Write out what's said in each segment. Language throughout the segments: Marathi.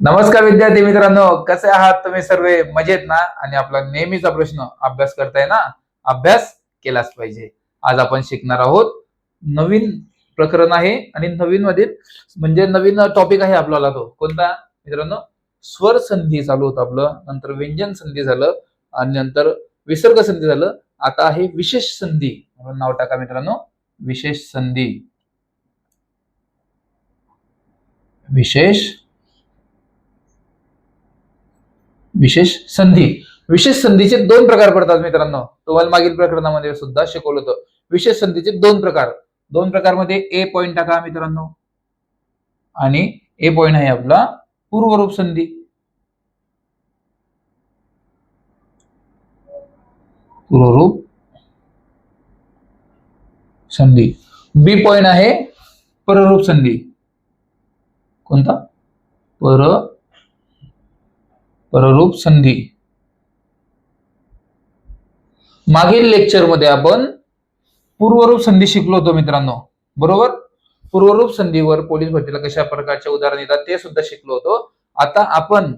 नमस्कार विद्यार्थी मित्रांनो कसे आहात तुम्ही सर्व? मजेत ना? आणि आपला नेहमीचा प्रश्न अभ्यास करताय ना? अभ्यास केलाच पाहिजे. आज आपण शिकणार आहोत नवीन प्रकरण आहे आणि नवीन मध्ये म्हणजे नवीन टॉपिक आहे आपल्याला तो. कोणता? मित्रांनो स्वर संधी चालू होतं आपलं. नंतर व्यंजन संधी झालं आणि नंतर विसर्ग संधी झालं. आता आहे विशेष संधी. म्हणून नाव टाका मित्रांनो. विशेष संधी. विशेष विशेष संधी. विशेष संधीचे दोन प्रकार पडतात मित्रांनो. तुम्हाला मागील प्रकरणामध्ये सुद्धा शिकवलं होतं. विशेष संधीचे दोन प्रकार. दोन प्रकारमध्ये ए पॉइंट टाका मित्रांनो. आणि ए पॉइंट आहे आपला पूर्वरूप संधी. पूर्वरूप संधी. बी पॉइंट आहे पररूप संधी. कोणता? पर पररूप संधी. मागील लेक्चरमध्ये आपण पूर्वरूप संधी शिकलो होतो मित्रांनो. बरोबर? पूर्वरूप संधीवर पोलीस भरतीला कशा प्रकारचे उदाहरण येतात ते सुद्धा शिकलो होतो. आता आपण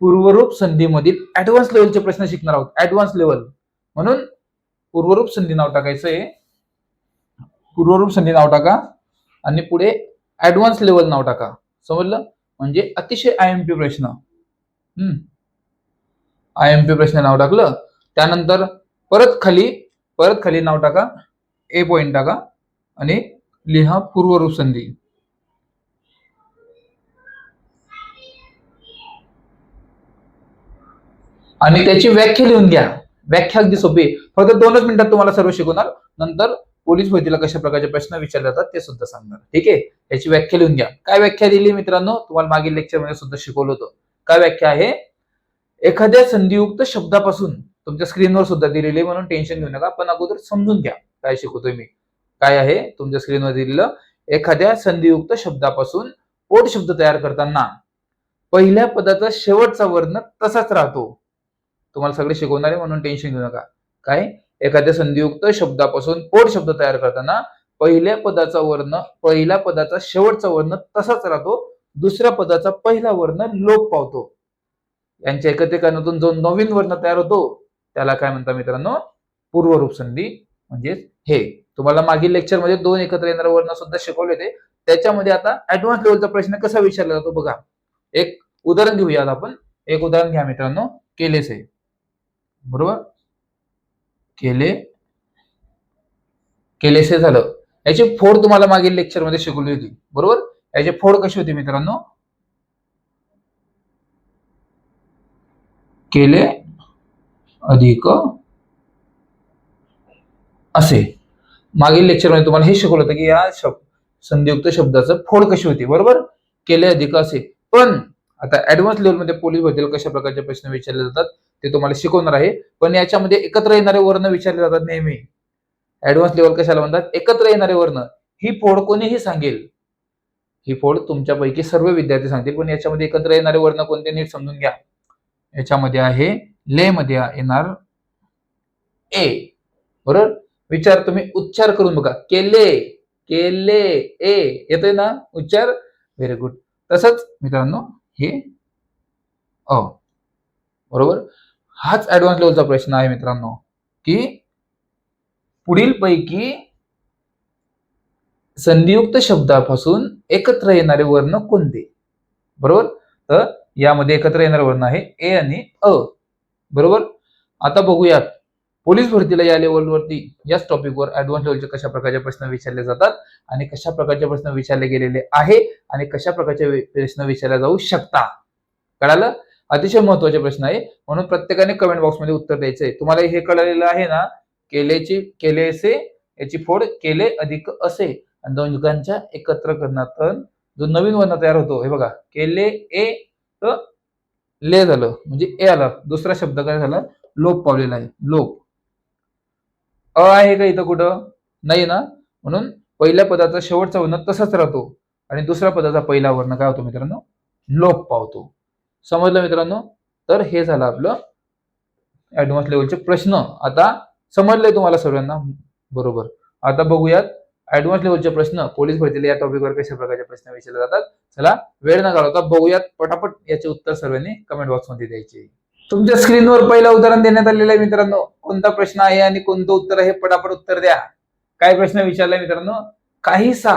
पूर्वरूप संधीमधील ऍडव्हान्स लेवलचे प्रश्न शिकणार आहोत. ऍडव्हान्स लेवल म्हणून पूर्वरूप संधी नाव टाकायचं आहे. पूर्वरूप संधी नाव टाका आणि पुढे ऍडव्हान्स लेवल नाव टाका. समजलं? म्हणजे अतिशय आय एम पी प्रश्न. आय एम पी प्रश्न नाव टाकलं. त्यानंतर परत खाली परत खाली नाव टाका. ए पॉइंट टाका. आणि लिहा पूर्वरूप संधी. आणि त्याची व्याख्या लिहून घ्या. व्याख्या अगदी सोपी. फक्त दोनच मिनिटात तुम्हाला सर्व शिकवणार. नंतर पोलीस भरतीला कशा प्रकारचे प्रश्न विचारले जातात ते सुद्धा सांगणार. ठीक आहे? याची व्याख्या लिहून घ्या. काय व्याख्या दिली मित्रांनो? तुम्हाला मागील लेक्चरमध्ये सुद्धा शिकवलं होतं. काय व्याख्या आहे? एखाद्या संधियुक्त शब्दापासून तुमच्या स्क्रीनवर सुद्धा दिलेली आहे, म्हणून टेन्शन घेऊ नका पण अगोदर समजून घ्या काय शिकवतोय मी. काय आहे? तुमच्या स्क्रीनवर दिलेलं एखाद्या संधियुक्त शब्दापासून पोट शब्द तयार करताना पहिल्या पदाचा शेवटचा वर्ण तसाच राहतो. तुम्हाला सगळे शिकवणारे म्हणून टेन्शन घेऊ नका. काय? एखाद्या संधियुक्त शब्दापासून पोट शब्द तयार करताना पहिल्या पदाचा वर्ण पहिल्या पदाचा शेवटचा वर्ण तसाच राहतो. दुसऱ्या पदाचा पहिला वर्ण लोप पावतो. यांच्या एकत्रीकरणातून जो नवीन वर्ण तयार होतो त्याला काय म्हणतात मित्रांनो? पूर्वरूप संधी म्हणजे हे. तुम्हाला मागील लेक्चरमध्ये दोन एकत्र येणारे वर्ण सुद्धा शिकवले होते. त्याच्यामध्ये आता ऍडव्हान्स लेवलचा प्रश्न कसा विचारला जातो बघा. एक उदाहरण घेऊयात आपण. एक उदाहरण घ्या मित्रांनो. केलेसे बरोबर? केले. केलेसे झालं. याची फोड तुम्हाला मागील लेक्चरमध्ये शिकवली होती. बरोबर? याची फोड कशी होती मित्रांनो? केले अधिक असे. मागील लेक्चरमध्ये तुम्हाला हे शिकवलं होतं की या शब्द संधियुक्त शब्दाचं फोड कशी होती? बरोबर? केले अधिक असे. पण आता ऍडव्हान्स लेवलमध्ये पोलीसबद्दल कशा प्रकारचे प्रश्न विचारले जातात ते तुम्हाला शिकवणार आहे. पण याच्यामध्ये एकत्र येणारे वर्ण विचारले जातात नेहमी. ऍडव्हान्स लेवल कशाला म्हणतात? एकत्र येणारे वर्ण. ही फोड कोणीही सांगेल. ही फोड तुमच्यापैकी सर्व विद्यार्थी सांगतील. पण याच्यामध्ये एकत्र येणारे वर्ण कोणते नीट समजून घ्या. याच्यामध्ये आहे ले मध्ये येणार ए. बरोबर? विचार तुम्ही उच्चार करून बघा. केले केले ए. येतोय ना? उच्चार? व्हेरी गुड तसंच मित्रांनो हे अ. बरोबर? हाच ऍडव्हान्स लेवलचा प्रश्न आहे मित्रांनो की पुढील पैकी संधियुक्त शब्दापासून एकत्र येणारे वर्ण कोणते? बरोबर? तर यामध्ये एकत्र येणारे वर्ण आहे ए आणि अ. बरोबर? आता बघूयात. पोलीस भरतीला या लेवलवरती याच टॉपिकवर ऍडव्हान्स लेवलचे कशा प्रकारचे प्रश्न विचारले जातात आणि कशा प्रकारचे प्रश्न विचारले गेलेले आहे आणि कशा प्रकारचे प्रश्न विचारले जाऊ शकता कळालं? अतिशय महत्त्वाचे प्रश्न आहे. म्हणून प्रत्येकाने कमेंट बॉक्समध्ये उत्तर द्यायचं आहे तुम्हाला हे कळलेलं आहे ना? केलेची केलेसे याची फोड केले अधिक असे. आणि दोन युगांच्या एकत्र करण्यातून जो नवीन वर्ण तयार होतो हे बघा केले ए तर ले झालं. म्हणजे ए आलं. दुसरा शब्द काय झाला? लोप पावलेला आहे. लोप. अ आहे का इथं कुठं? नाही ना? म्हणून पहिल्या पदाचा शेवटचा वर्ण तसाच राहतो. आणि दुसऱ्या पदाचा पहिला वर्ण काय होतो मित्रांनो? लोप पावतो. समजलं मित्रांनो? तर हे झालं आपलं ऍडव्हान्स लेवलचे प्रश्न. आता समजलंय तुम्हाला सर्वांना. बरोबर. आता बघूयात ऍडव्हान्स लेवलचे प्रश्न पोलीस भरतीला या टॉपिकवर कशा प्रकारचे प्रश्न विचारले जातात? चला वेळ न घालवता बघूयात पटापट याचे उत्तर सर्वांनी कमेंट बॉक्समध्ये द्यायचे. तुमच्या स्क्रीनवर पहिलं उदाहरण देण्यात आलेलं आहे मित्रांनो. कोणता प्रश्न आहे आणि कोणतं उत्तर आहे पटापट उत्तर द्या. काय प्रश्न विचारलाय मित्रांनो? काही सा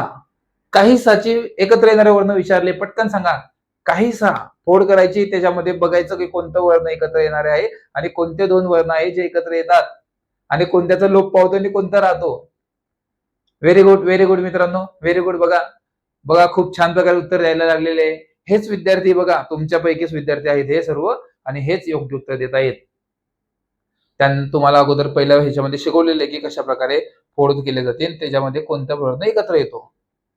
काही काहीसाची एकत्र येणारे वर्ण विचारले पटकन सांगा. काही सा फोड करायची त्याच्यामध्ये बघायचं की कोणतं वर्ण एकत्र येणारे आहे आणि कोणते दोन वर्ण आहे जे एकत्र येतात? आणि कोणत्याचा लोप पावतो आणि कोणता राहतो? व्हेरी गुड व्हेरी गुड मित्रांनो. व्हेरी गुड बघा बघा खूप छान प्रकारे उत्तर द्यायला लागलेले आहे. हेच विद्यार्थी बघा तुमच्यापैकीच विद्यार्थी आहेत हे सर्व आणि हेच योग्य उत्तर देत आहेत. त्यांनी तुम्हाला अगोदर पहिल्या ह्याच्यामध्ये शिकवलेले की कशा प्रकारे फोड केले जातील त्याच्यामध्ये कोणत्या वर्ण एकत्र येतो.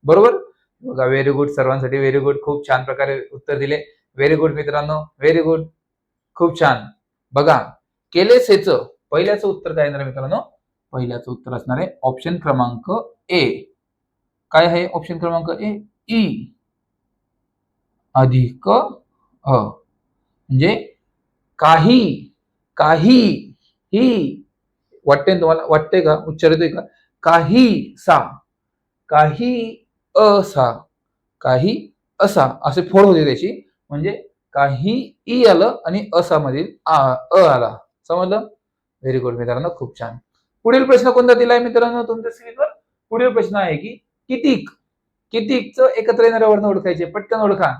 बरोबर? बघा व्हेरी गुड सर्वांसाठी व्हेरी गुड खूप छान प्रकारे उत्तर दिले. व्हेरी गुड मित्रांनो. व्हेरी गुड खूप छान. बघा केलेस सेच. पहिल्याचं उत्तर काय येणार मित्रांनो? पहिल्याचं उत्तर असणार आहे ऑप्शन क्रमांक ए काय आहे ऑप्शन क्रमांक ए ई e. अधिक अ. म्हणजे काही काही ही. वाटते तुम्हाला? वाटते का? उच्चार का? काही सा. काही असा काही असा असे फोड होते त्याची. म्हणजे काही ई आलं आणि असा मधील आ अ आला. समजलं? व्हेरी गुड मित्रांनो खूप छान. पुढील प्रश्न कोणता दिलाय मित्रांनो तुमच्या स्क्रीनवर पुढील प्रश्न आहे की कितीक? कितीकचं एकत्र येणाऱ्या वर्ण ओळखायचे? पटकन ओळखा.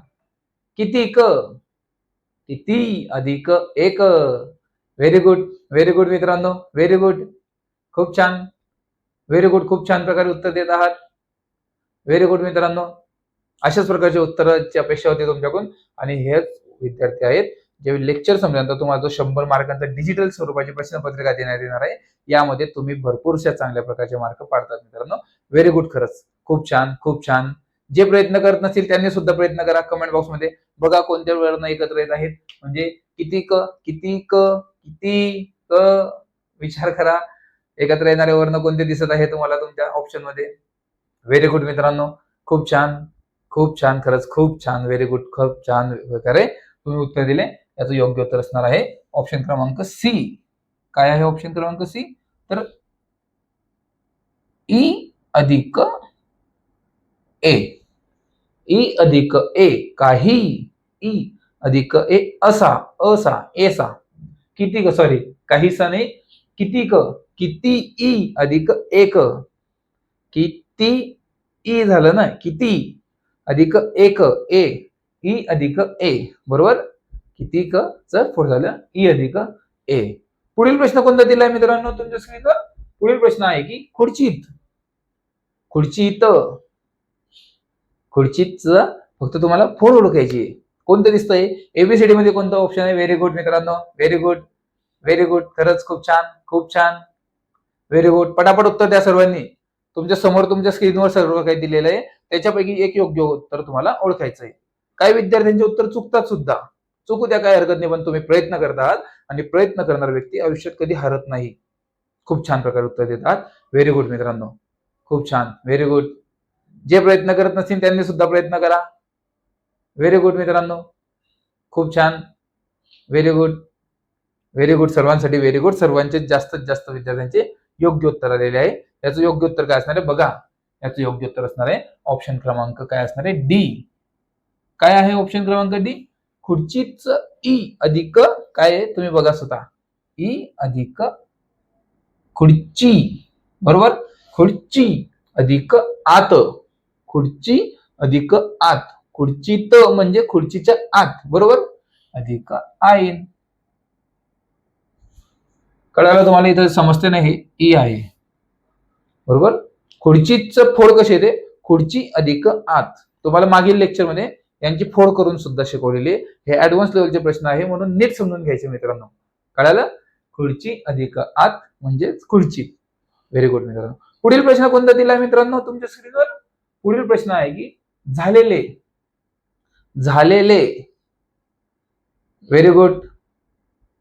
कितीक? किती अधिक एक? व्हेरी गुड व्हेरी गुड मित्रांनो व्हेरी गुड खूप छान. व्हेरी गुड खूप छान प्रकारे उत्तर देत आहात. व्हेरी गुड मित्रांनो. अशाच प्रकारचे उत्तराची अपेक्षा होती तुमच्याकडून. आणि हेच विद्यार्थी आहेत. जेव्हा लेक्चर संपल्यानंतर तुम्हाला जो शंभर मार्कांचा डिजिटल स्वरूपाची प्रश्नपत्रिका देण्यात येणार आहे यामध्ये तुम्ही भरपूरशा चांगल्या प्रकारचे मार्क पाडतात मित्रांनो. व्हेरी गुड खरंच. खूप छान खूप छान. जे प्रयत्न करत नसतील त्यांनी सुद्धा प्रयत्न करा कमेंट बॉक्समध्ये. बघा कोणत्या वेळेला एकत्र येत आहेत. म्हणजे किती क किती क किती क विचार करा. एकत्र येणारे वर्ण कोणते दिसत आहे तुम्हाला तुमच्या ऑप्शनमध्ये. व्हेरी गुड मित्रांनो. खूप छान. खूप छान खरंच. खूप छान. व्हेरी गुड खूप छान. प्रकारे तुम्ही उत्तर दिले. याचं योग्य उत्तर असणार आहे. ऑप्शन क्रमांक सी काय आहे ऑप्शन क्रमांक सी तर ई अधिक ए ई e अधिक ए काही. ई अधिक ए असा असा एसा. किती ग सॉरी काहीसा नाही. किती क? किती ई अधिक एक. किती ई झालं ना? किती? अधिक एक ए ई अधिक ए बरोबर? किती क? च फोड झालं. ई अधिक ए पुढील प्रश्न कोणता दिलाय मित्रांनो तुमच्या स्क्रीनवर पुढील प्रश्न आहे की खुर्चीत. खुर्चीत. खुर्चीत फक्त तुम्हाला फोड ओळखायची कोणतं दिसतंय? एबीसीडी मध्ये कोणतं ऑप्शन आहे? व्हेरी गुड मित्रांनो. व्हेरी गुड व्हेरी गुड खरंच खूप छान. खूप छान. व्हेरी गुड पटापट उत्तर द्या सर्वांनी. तुमच्यासमोर तुमच्या स्क्रीनवर सर्व काही दिलेलं आहे. त्याच्यापैकी एक योग्य उत्तर तुम्हाला ओळखायचं आहे काही विद्यार्थ्यांचे उत्तर चुकतात सुद्धा. चुकू द्या काय हरकत नाही पण तुम्ही प्रयत्न करत आहात आणि प्रयत्न करणारा व्यक्ती आयुष्यात कधी हरत नाही. खूप छान प्रकारे उत्तर देतात. व्हेरी गुड मित्रांनो. खूप छान. व्हेरी गुड जे प्रयत्न करत नसतील त्यांनी सुद्धा प्रयत्न करा. व्हेरी गुड मित्रांनो. खूप छान. व्हेरी गुड व्हेरी गुड सर्वांसाठी व्हेरी गुड सर्वांचे जास्तीत जास्त विद्यार्थ्यांचे योग्य उत्तर आलेले आहे. याचं योग्य उत्तर काय असणार आहे? बघा. याचं योग्य उत्तर असणार आहे. ऑप्शन क्रमांक काय असणार आहे? डी काय आहे ऑप्शन क्रमांक डी खुर्चीच ई अधिक काय आहे? तुम्ही बघा स्वतः. ई अधिक खुर्ची. बरोबर? खुर्ची अधिक आत. खुर्ची अधिक आत. खुर्चीत म्हणजे खुर्चीच्या आत. बरोबर? अधिक आईन कळायला तुम्हाला इथं समजते नाही ई आहे. बरोबर? खुर्चीच फोड कशी येते? खुर्ची अधिक आत. तुम्हाला मागील लेक्चरमध्ये यांची फोड करून सुद्धा शिकवलेली हे ऍडव्हान्स लेवलचे प्रश्न आहे म्हणून नीट समजून घ्यायचे मित्रांनो. कळालं? खुर्ची अधिक आत म्हणजेच खुर्ची. व्हेरी गुड मित्रांनो. पुढील प्रश्न कोणता दिला मित्रांनो तुमच्या स्क्रीनवर पुढील प्रश्न आहे की झालेले. झालेले. व्हेरी गुड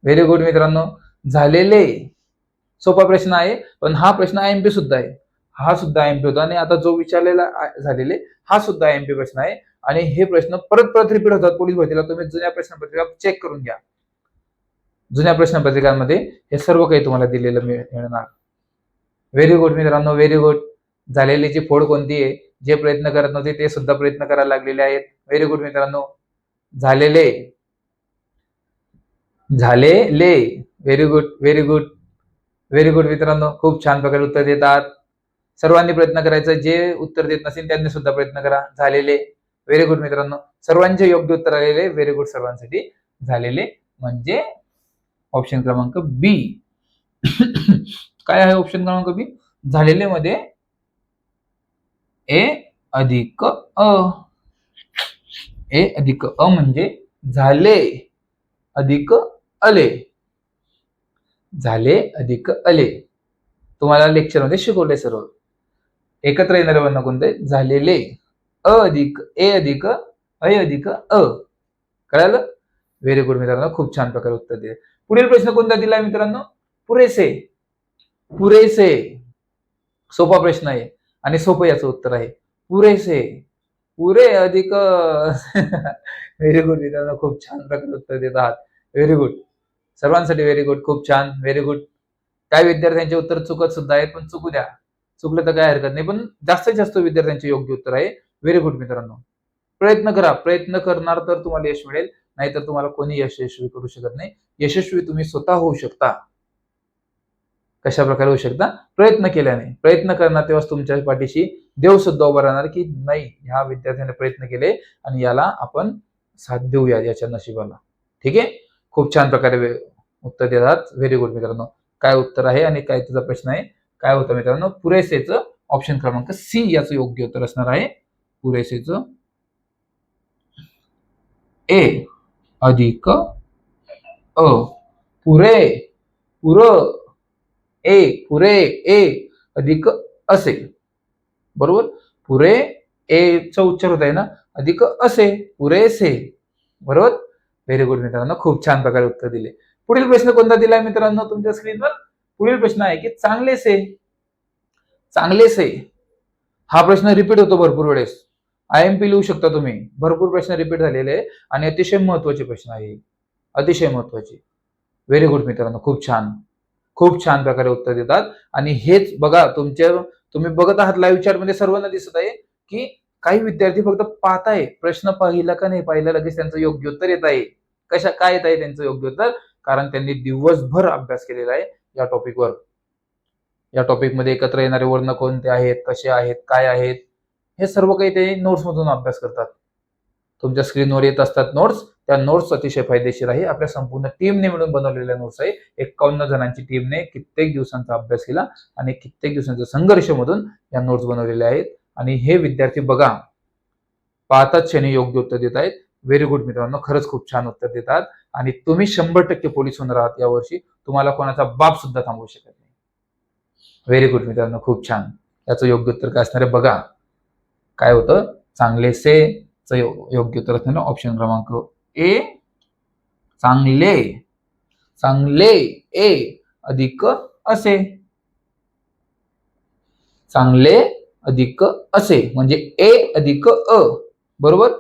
व्हेरी गुड मित्रांनो. झालेले. सोपा प्रश्न आहे पण हा प्रश्न आयएमपी सुद्धा आहे. हा सुद्धा आयएमपी होता. आणि आता जो विचारलेला झालेले हा सुद्धा आयएमपी प्रश्न आहे. आणि हे प्रश्न परत परत रिपीट होतात. पोलीस भरतीला तुम्ही जुन्या प्रश्नपत्रिका चेक करून घ्या. जुन्या प्रश्नपत्रिकांमध्ये हे सर्व काही तुम्हाला दिलेलं मिळ- मिळणार. व्हेरी गुड मित्रांनो व्हेरी गुड झालेलीची फोड कोणती आहे जे प्रयत्न करत नव्हते ते सुद्धा प्रयत्न करायला लागलेले आहेत. व्हेरी गुड मित्रांनो. झालेले. झालेले. Very good very good very good मित्रांनो. खूप छान प्रकारे उत्तर देतात. सर्वांनी प्रयत्न करायचा. जे उत्तर देत नसेल त्यांनी सुद्धा प्रयत्न करा. झालेले. व्हेरी गुड मित्रांनो. सर्वांचे योग्य उत्तर आलेले व्हेरी गुड सर्वांसाठी झालेले म्हणजे ऑप्शन क्रमांक बी काय आहे ऑप्शन क्रमांक बी झालेले मध्ये ए अधिक अ. ए अधिक अ म्हणजे झाले अधिक अले. झाले अधिक अले. तुम्हाला लेक्चरमध्ये शिकवले सर्व. एकत्र येणारे वर्ण कोणते झालेले. अ अधिक ए अधिक अय अधिक अ. कळालं? व्हेरी गुड मित्रांनो खूप छान प्रकारे उत्तर दिले. पुढील प्रश्न कोणता दिलाय मित्रांनो? पुरेसे. पुरेसे. सोपा प्रश्न आहे आणि सोपं याचं उत्तर आहे. पुरेसे. पुरे अधिक. व्हेरी गुड मित्रांनो खूप छान प्रकारे उत्तर देत आहात. व्हेरी गुड सर्वांसाठी व्हेरी गुड खूप छान. व्हेरी गुड काही विद्यार्थ्यांचे उत्तर चुकत सुद्धा आहेत पण चुकू द्या. चुकलं तर काय हरकत नाही पण जास्तीत जास्त विद्यार्थ्यांचे योग्य उत्तर आहे. व्हेरी गुड मित्रांनो. प्रयत्न करा. प्रयत्न करणार तर तुम्हाला यश मिळेल. नाहीतर तुम्हाला कोणी यशस्वी करू शकत नाही. यशस्वी तुम्ही स्वतः होऊ शकता. कशा प्रकारे होऊ शकता? प्रयत्न केल्याने. प्रयत्न करणार तेव्हा तुमच्या पाठीशी देव सुद्धा उभा राहणार की नाही ह्या विद्यार्थ्याने प्रयत्न केले आणि याला आपण साथ देऊया याच्या नशिबाला. ठीक आहे? खूप छान प्रकारे उत्तर देतात व्हेरी गुड मित्रांनो. काय उत्तर आहे आणि काय त्याचा प्रश्न आहे? काय होतं मित्रांनो? पुरेसेचं ऑप्शन क्रमांक सी याचं योग्य उत्तर असणार आहे. पुरेसेच ए अधिक अ पुरे पुर ए पुरे ए अधिक असे. बरोबर? पुरे ए चा उच्चार होत आहे ना? अधिक असे पुरेसे. बरोबर? व्हेरी गुड मित्रांनो खूप छान प्रकारे उत्तर दिले. पुढील प्रश्न कोणता दिलाय मित्रांनो तुमच्या स्क्रीनवर पुढील प्रश्न आहे की चांगलेसे. चांगलेसे. हा प्रश्न रिपीट होतो भरपूर वेळेस. आय एम पी लिहू शकता तुम्ही. भरपूर प्रश्न रिपीट झालेले आहे आणि अतिशय महत्त्वाचे प्रश्न आहे अतिशय महत्त्वाचे. व्हेरी गुड मित्रांनो खूप छान. खूप छान प्रकारे उत्तर देतात. आणि हेच बघा तुमच्या तुम्ही बघत आहात लाईव्ह चॅटमध्ये सर्वांना दिसत आहे की काही विद्यार्थी फक्त पाहताय. प्रश्न पाहिला का नाही पाहिला लगेच त्यांचं योग्य उत्तर येत आहे. कशा काय येत आहे त्यांचं योग्य उत्तर कारण त्यांनी दिवसभर अभ्यास केलेला आहे या टॉपिकवर या टॉपिकमध्ये एकत्र येणारे वर्ण कोणते आहेत कसे आहेत काय आहेत? हे सर्व काही ते नोट्स मधून अभ्यास करतात. तुमच्या स्क्रीनवर येत असतात नोट्स त्या नोट्स अतिशय फायदेशीर आहे. आपल्या संपूर्ण टीमने मिळून बनवलेल्या नोट्स आहे. एकावन्न जणांची टीमने कित्येक दिवसांचा अभ्यास केला आणि कित्येक दिवसांचा संघर्षमधून या नोट्स बनवलेल्या आहेत. आणि हे विद्यार्थी बघा पाहताच क्षणी योग्य उत्तर देत आहेत. व्हेरी गुड मित्रांनो खरंच खूप छान उत्तर देतात. आणि तुम्ही शंभर टक्के पोलीस होणार आहात यावर्षी. तुम्हाला कोणाचा बाप सुद्धा थांबवू शकत नाही. व्हेरी गुड मित्रांनो खूप छान. याचं योग्य उत्तर काय असणार आहे? बघा. काय होतं? चांगले से च योग्य उत्तर असणार ऑप्शन क्रमांक ए चांगले चांगले ए अधिक असे. चांगले अधिक असे म्हणजे ए अधिक अ बरोबर?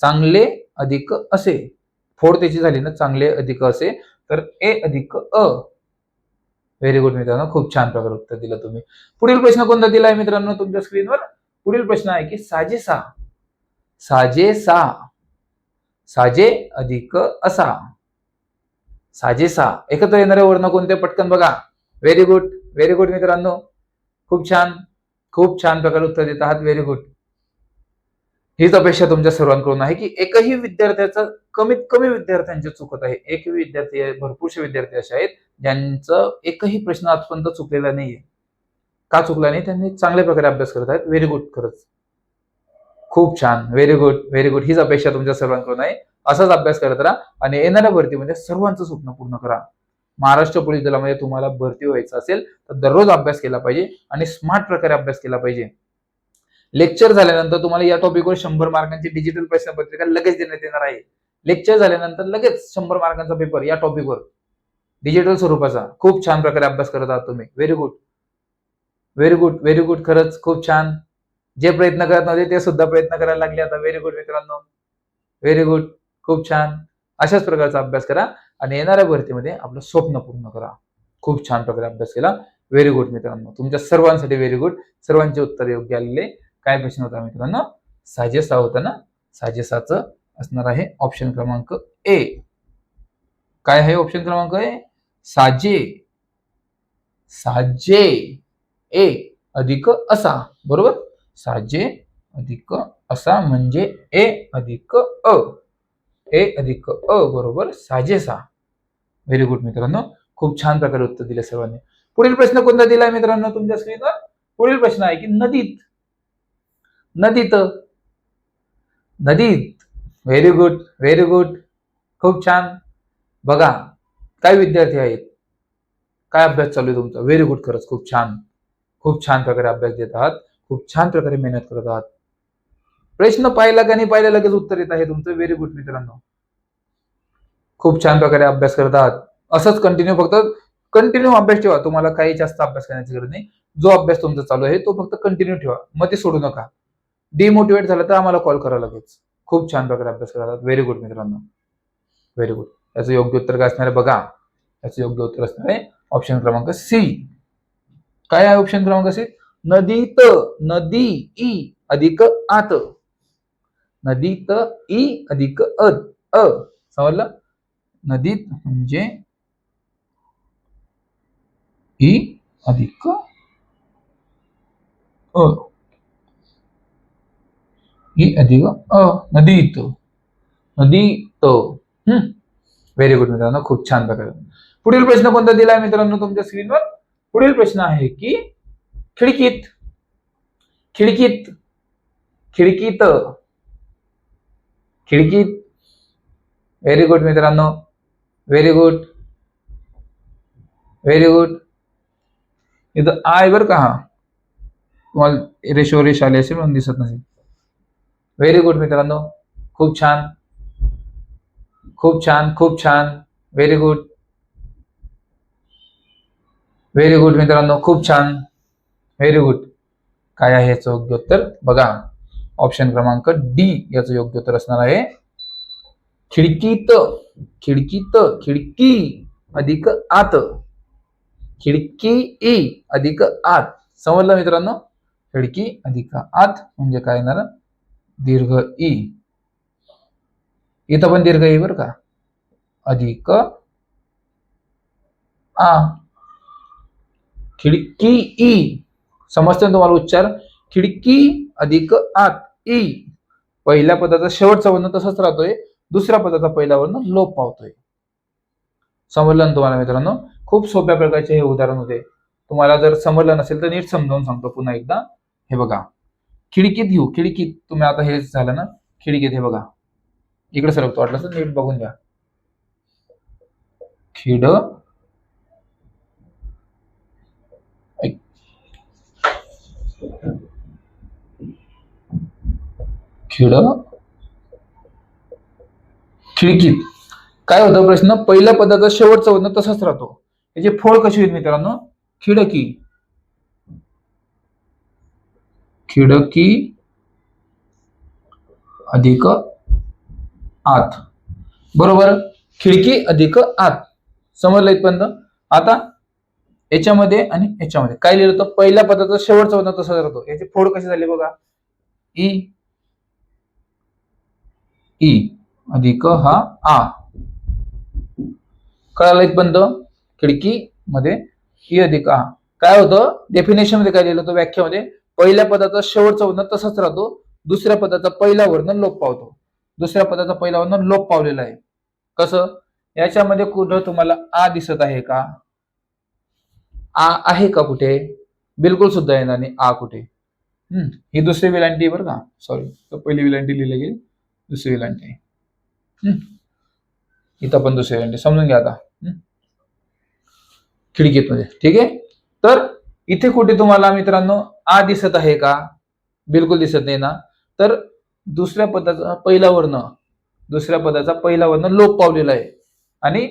चांगले अधिक असे. फोड त्याची झाली ना चांगले अधिक असे तर ए अधिक अ. व्हेरी गुड मित्रांनो खूप छान प्रकारे उत्तर दिलं तुम्ही. पुढील प्रश्न कोणता दिलाय मित्रांनो तुमच्या स्क्रीनवर पुढील प्रश्न आहे की साजेसा साजेसा साजे अधिक असा. साजेसा एकत्र येणारे वर्ण कोणते? पटकन बघा. व्हेरी गुड व्हेरी गुड मित्रांनो. खूप छान. खूप छान प्रकारे उत्तर देत आहात. व्हेरी गुड हीच अपेक्षा तुमच्या सर्वांकडून आहे की एकही विद्यार्थ्याचं कमीत कमी विद्यार्थ्यांचे चुकत आहे. एकही विद्यार्थी आहे, भरपूरसे विद्यार्थी असे आहेत ज्यांचं एकही प्रश्न आजपर्यंत चुकलेला नाहीये. का चुकला नाही? त्यांनी चांगल्या प्रकारे अभ्यास करत आहेत. व्हेरी गुड खरंच. खूप छान. व्हेरी गुड व्हेरी गुड हीच अपेक्षा तुमच्या सर्वांकडून आहे. असाच अभ्यास करत राहा आणि येणाऱ्या भरतीमध्ये सर्वांचं स्वप्न पूर्ण करा. महाराष्ट्र पोलीस दलामध्ये तुम्हाला भरती व्हायचं असेल तर दररोज अभ्यास केला पाहिजे आणि स्मार्ट प्रकारे अभ्यास केला पाहिजे. लेक्चर झाल्यानंतर तुम्हाला या टॉपिकवर शंभर मार्कांची डिजिटल प्रश्नपत्रिका लगेच देण्यात येणार आहे. लेक्चर झाल्यानंतर लगेच शंभर मार्कांचा पेपर या टॉपिकवर डिजिटल स्वरूपाचा. खूप छान प्रकारे अभ्यास करत आहात तुम्ही. Very good very good very good खरंच खूप छान. जे प्रयत्न करत नव्हते ते सुद्धा प्रयत्न करायला लागले आता. व्हेरी गुड मित्रांनो. व्हेरी गुड खूप छान. अशाच प्रकारचा अभ्यास करा आणि येणाऱ्या भरतीमध्ये आपलं स्वप्न पूर्ण करा. खूप छान प्रकारे अभ्यास केला. व्हेरी गुड मित्रांनो. तुमच्या सर्वांसाठी व्हेरी गुड सर्वांचे उत्तर योग्य आलेले. काय प्रश्न होता मित्रांनो? साजेसा होता ना? साजेसाचं असणार आहे ऑप्शन क्रमांक ए काय आहे ऑप्शन क्रमांक ए साजे साजे ए अधिक असा बरोबर? साजे अधिक असा म्हणजे ए अधिक अ. ए अधिक अ बरोबर? साजेसा व्हेरी गुड मित्रांनो. खूप छान प्रकारे उत्तर दिले सर्वांनी. पुढील प्रश्न कोणता दिलाय मित्रांनो तुमच्या स्क्रीनवर? पुढील प्रश्न आहे की नदीत. नदीत. नदीत. व्हेरी गुड व्हेरी गुड खूप छान. बघा काय विद्यार्थी आहेत. काय अभ्यास चालू आहे तुमचा? व्हेरी गुड खरंच खूप छान. खूप छान प्रकारे अभ्यास देत आहात. खूप छान प्रकारे मेहनत करत आहात. प्रश्न पाहिला का नाही पाहिला लगेच उत्तर येत आहे तुमचं. व्हेरी गुड मित्रांनो. खूप छान प्रकारे अभ्यास करत आहात. असंच कंटिन्यू फक्त कंटिन्यू अभ्यास ठेवा. तुम्हाला काही जास्त अभ्यास करण्याची गरज नाही. जो अभ्यास तुमचा चालू आहे तो फक्त कंटिन्यू ठेवा. मग ते सोडू नका. डिमोटिवेट झालं तर आम्हाला कॉल करा लगेच. खूप छान प्रकारे अभ्यास करतात व्हेरी गुड मित्रांनो. व्हेरी गुड याचं योग्य उत्तर काय असणार आहे? बघा. याचं योग्य उत्तर असणार आहे. ऑप्शन क्रमांक सी काय आहे ऑप्शन क्रमांक असेल नदीत नदी ई अधिक आत. नदीत ई अधिक अ अ. समजलं? नदीत म्हणजे ई अधिक अ. ई अधिक अ. नदीत नदीत हम्म. व्हेरी गुड मित्रांनो खूप छान प्रकारे. पुढील प्रश्न कोणता दिलाय मित्रांनो तुमच्या स्क्रीनवर पुढील प्रश्न आहे की खिडकीत खिडकीत खिडकीत खिडकीत. व्हेरी गुड मित्रांनो. व्हेरी गुड व्हेरी गुड इथं आय बर का? हा तुम्हाला रेशो रेश आली असेल म्हणून दिसत नाही. व्हेरी गुड मित्रांनो. खूप छान. खूप छान खूप छान. व्हेरी गुड व्हेरी गुड मित्रांनो. खूप छान. व्हेरी गुड काय आहे याचं योग्य उत्तर बघा. ऑप्शन क्रमांक डी याचं योग्य उत्तर असणार आहे. खिडकीत खिडकीत खिडकी अधिक आत. खिडकी ई अधिक आत. समजलं मित्रांनो? खिडकी अधिक आत म्हणजे काय येणार? दीर्घ ई इथं पण दीर्घ ई बरं का? अधिक आ. खिडकी ई. समजते तुम्हाला उच्चार? खिडकी अधिक आत ई. पहिल्या पदाचा शेवटचा वर्ण तसाच राहतोय. दुसऱ्या पदाचा पहिला वर्ण लोप पावतोय. समजलं ना तुम्हाला मित्रांनो? खूप सोप्या प्रकारचे हे उदाहरण होते. तुम्हाला जर समजलं नसेल तर नीट समजावून सांगतो पुन्हा एकदा. हे बघा. खिडकीत घेऊ. खिडकीत तुम्ही आता हे झालं ना? खिडकीत हे बघा. इकडे सरकतो. वाटलं तर नीट बघून घ्या. खिड खिड खिडकीत काय होतं प्रश्न? पहिल्या पदाचा शेवटचा वर्ण तसाच राहतो. याची फोड कशी होईल मित्रांनो? खिडकी. खिडकी अधिक आत. बरोबर? खिडकी अधिक आत. समजलं इथपर्यंत? आता याच्यामध्ये आणि याच्यामध्ये. काय लिहिलं होतं? पहिल्या पदाचा शेवटचा वर्ण तसाच राहतो. याची फोड कशी झाली बघा? ई. ई अधिक हा आ. कळालं एक बंद? खिडकी मध्ये ई अधिक आ. काय होतं? डेफिनेशनमध्ये काय लिहिलं होतं व्याख्यामध्ये? पहिल्या पदाचा शेवटचा वर्ण तसाच राहतो. दुसऱ्या पदाचा पहिला वर्ण लोप पावतो. दुसऱ्या पदाचा पहिला वर्ण लोप पावलेला आहे. कसं? याच्यामध्ये कुठं तुम्हाला आ दिसत आहे का? आ आहे का कुठे? बिलकुल सुद्धा येणार नाही. आ कुठे? हम्म ही दुसरी विलांटी बरं का? सॉरी पहिली विलांटी लिहिली गेली. दुसरी विलांटी इथं पण दुसरी विलांटी समजून घ्या आता. खिडकीत मध्ये ठीक आहे? तर इथे कुठे तुम्हाला मित्रांनो आ दिसत आहे का? बिलकुल दिसत नाही ना? तर दुसऱ्या पदाचा पहिला वर्ण दुसऱ्या पदाचा पहिला वर्ण लोप पावलेला आहे. आणि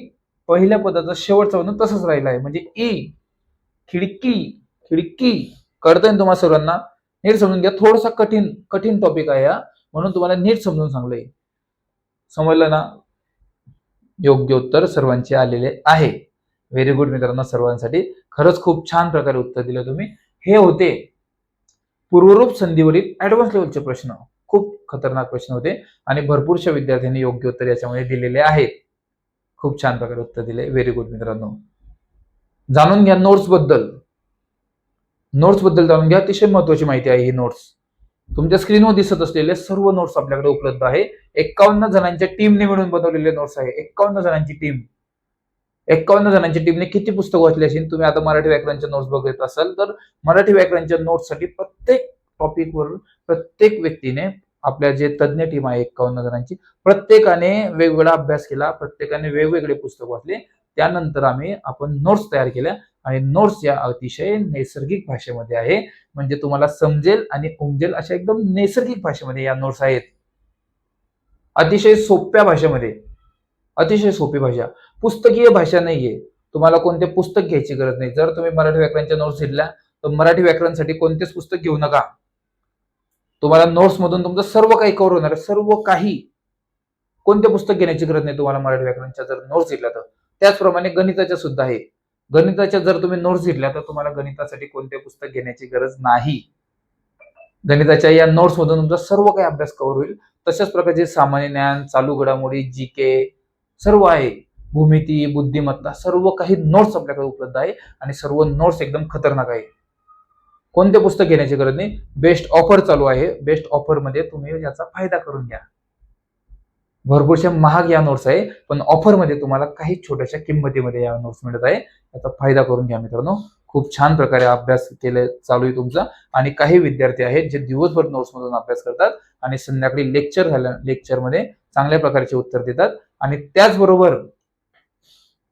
पहिल्या पदाचा शेवटचा वर्ण तसंच राहिला आहे. म्हणजे ई खिडकी खिडकी. कळतंय तुम्हाला सर्वांना? हे समजून घ्या. थोडासा कठीण कठीण टॉपिक आहे हा. म्हणून तुम्हाला नीट समजून सांगलंय. समजलं ना? योग्य उत्तर सर्वांचे आलेले आहे. व्हेरी गुड मित्रांनो सर्वांसाठी. खरंच खूप छान प्रकारे उत्तर दिलं तुम्ही. हे होते पूर्वरूप संधीवरील ऍडव्हान्स लेवलचे प्रश्न. खूप खतरनाक प्रश्न होते आणि भरपूरशा विद्यार्थ्यांनी योग्य उत्तर याच्यामध्ये दिलेले आहेत खूप छान प्रकारे उत्तर दिले. व्हेरी गुड मित्रांनो. जाणून घ्या नोट्सबद्दल. नोट्सबद्दल जाणून घ्या. अतिशय महत्वाची माहिती आहे ही नोट्स तुमच्या स्क्रीनवर दिसत असलेले सर्व नोट्स आपल्याकडे उपलब्ध आहे. एक्कावन्न जणांच्या टीमने मिळून बनवलेले नोट्स आहे. एक्कावन्न जणांची टीम एक्कावन्न जणांच्या टीमने किती पुस्तकं वाचली असेल? तुम्ही आता मराठी व्याकरणच्या नोट्स बघत असाल तर मराठी व्याकरणच्या नोट्ससाठी प्रत्येक टॉपिकवर प्रत्येक व्यक्तीने आपल्या जे तज्ज्ञ टीम आहे एक्कावन्न जणांची प्रत्येकाने वेगवेगळा अभ्यास केला प्रत्येकाने वेगवेगळे पुस्तक वाचले. त्यानंतर आम्ही आपण नोट्स तयार केल्या. आणि नोट्स या अतिशय नैसर्गिक भाषेमध्ये आहे. म्हणजे तुम्हाला समजेल आणि उमजेल अशा एकदम नैसर्गिक भाषेमध्ये या नोट्स आहेत. अतिशय सोप्या भाषेमध्ये. अतिशय सोपी भाषा. पुस्तकीय भाषा नाहीये. तुम्हाला कोणते पुस्तक घ्यायची गरज नाही. जर तुम्ही मराठी व्याकरणच्या नोट्स घेतल्या तर मराठी व्याकरणसाठी कोणतेच पुस्तक घेऊ नका. तुम्हाला नोट्स मधून तुमचं सर्व काही कव्हर होणार सर्व काही. कोणते पुस्तक घेण्याची गरज नाही तुम्हाला मराठी व्याकरणच्या जर नोट्स घेतल्या तर. त्याचप्रमाणे गणिताच्या सुद्धा आहे. गणिताच्या जर तुम्ही नोट्स घेतल्या तर तुम्हाला गणितासाठी कोणते पुस्तक घेण्याची गरज नाही. गणिताच्या या नोट्स मधून तुमचा सर्व काही अभ्यास कव्हर होईल. तशाच प्रकारचे सामान्य ज्ञान चालू घडामोडी जी के सर्व आहे. भूमिती बुद्धिमत्ता सर्व काही नोट्स आपल्याकडे उपलब्ध आहे. आणि सर्व नोट्स एकदम खतरनाक आहे. कोणते पुस्तक घेण्याची गरज नाही? बेस्ट ऑफर चालू आहे. बेस्ट ऑफरमध्ये तुम्ही याचा फायदा करून घ्या. भरपूरशा महाग या नोट्स आहे पण ऑफरमध्ये तुम्हाला काही छोट्याशा किंमतीमध्ये या नोट्स मिळत आहे. याचा फायदा करून घ्या मित्रांनो. खूप छान प्रकारे अभ्यास केले चालू आहे तुमचा. आणि काही विद्यार्थी आहेत जे दिवसभर नोट्स मधून अभ्यास करतात आणि संध्याकाळी लेक्चर झाल्या लेक्चरमध्ये चांगल्या प्रकारचे उत्तर देतात. आणि त्याचबरोबर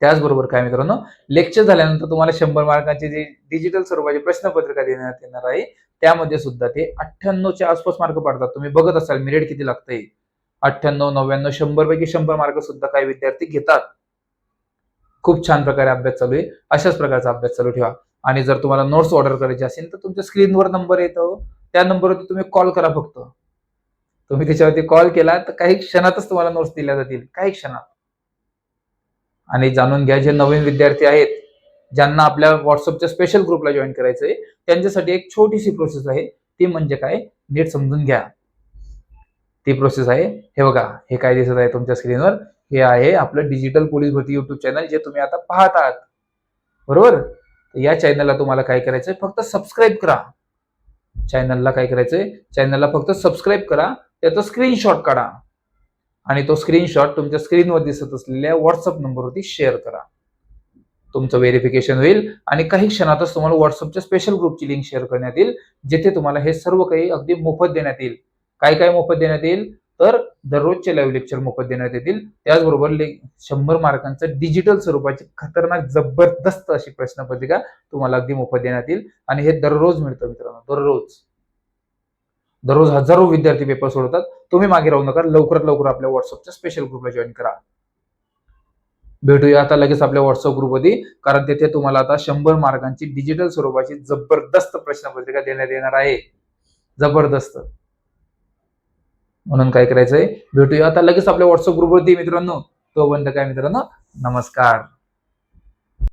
त्याचबरोबर काय मित्रांनो लेक्चर झाल्यानंतर तुम्हाला शंभर मार्काचे जे डिजिटल स्वरूपाची प्रश्नपत्रिका देण्यात येणार आहे त्यामध्ये सुद्धा ते अठ्ठ्याण्णवच्या आसपास मार्क पाडतात. तुम्ही बघत असाल मिरेट किती लागतंय. अठ्ठ्याण्णव नव्याण्णव शंभर पैकी शंभर मार्क सुद्धा काही विद्यार्थी घेतात. खूप छान प्रकारे अभ्यास चालू आहे. अशाच प्रकारचा अभ्यास चालू ठेवा. आणि जर तुम्हाला नोट्स ऑर्डर करायचे असेल तर तुमच्या स्क्रीनवर नंबर येतो. त्या नंबरवरती तुम्ही कॉल करा फक्त. तुम्ही त्याच्यावरती कॉल केला तर काही क्षणातच तुम्हाला नोट्स दिल्या जातील. काही क्षणात. आणि जाणून घ्या जे नवीन विद्यार्थी आहेत ज्यांना आपल्या व्हॉट्सअपच्या स्पेशल ग्रुपला जॉईन करायचं आहे त्यांच्यासाठी एक छोटीशी प्रोसेस आहे. ती म्हणजे काय? नीट समजून घ्या. ती प्रोसेस आहे. हे बघा हे काय दिसत आहे तुमच्या स्क्रीनवर हे आहे आपलं डिजिटल पोलीस भरती युट्यूब चॅनल जे तुम्ही आता पाहत आहात. बरोबर? या चॅनलला तुम्हाला काय करायचंय? फक्त सबस्क्राईब करा. चॅनलला काय करायचंय? चॅनलला फक्त सबस्क्राईब करा. त्याचा स्क्रीनशॉट काढा. आणि तो स्क्रीनशॉट तुमच्या स्क्रीनवर दिसत असलेल्या व्हॉट्सअप नंबरवरती शेअर करा. तुमचं व्हेरिफिकेशन होईल आणि काही क्षणातच तुम्हाला व्हॉट्सअपच्या स्पेशल ग्रुपची लिंक शेअर करण्यात येईल जिथे तुम्हाला हे सर्व काही अगदी मोफत देण्यात येईल. काय काय मोफत देण्यात येईल? तर दररोजचे लाईव्ह लेक्चर मोफत देण्यात येतील. त्याचबरोबर ले शंभर मार्कांचं डिजिटल स्वरूपाची खतरनाक जबरदस्त अशी प्रश्नपत्रिका तुम्हाला अगदी मोफत देण्यात येईल. आणि हे दररोज मिळतं मित्रांनो दररोज. दररोज हजारो विद्यार्थी पेपर सोडवतात तुम्ही मागे राहू नका लवकरात लवकर आपल्या व्हॉट्सअपच्या स्पेशल ग्रुपला जॉईन करा. भेटूया आता लगेच आपल्या व्हॉट्सअप ग्रुपमध्ये कारण तेथे तुम्हाला आता शंभर मार्कांची डिजिटल स्वरूपाची जबरदस्त प्रश्नपत्रिका देण्यात येणार आहे. जबरदस्त. म्हणून काय करायचंय? भेटूया. आता लगेच आपल्या व्हॉट्सअप ग्रुपवरती मित्रांनो. तो बंद काय मित्रांनो? नमस्कार.